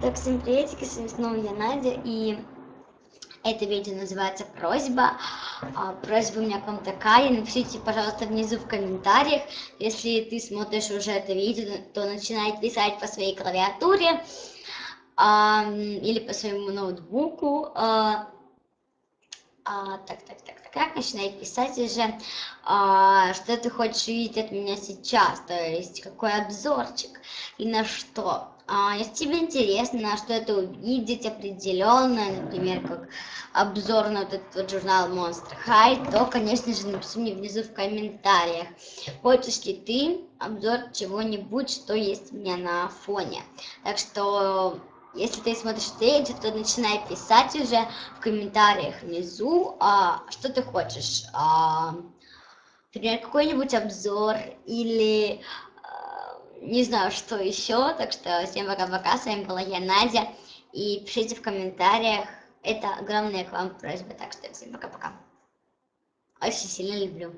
Так, всем приветики, с вами снова я, Надя, и это видео называется «Просьба». А, просьба у меня к вам такая, напишите, пожалуйста, внизу в комментариях, если ты смотришь уже это видео, то начинай писать по своей клавиатуре а, или по своему ноутбуку. А, а, так, так, так, так, так, начинай писать уже, а, что ты хочешь видеть от меня сейчас, то есть какой обзорчик и на что. А, если тебе интересно, что это увидеть определенное, например, как обзор на вот этот вот журнал Monster High, то, конечно же, напиши мне внизу в комментариях, хочешь ли ты обзор чего-нибудь, что есть у меня на фоне. Так что если ты смотришь видео, то начинай писать уже в комментариях внизу, а, что ты хочешь. А, например, какой-нибудь обзор или а, не знаю, что еще. Так что всем пока-пока. С вами была я, Надя. И пишите в комментариях. Это огромная к вам просьба. Так что всем пока-пока. Очень сильно люблю.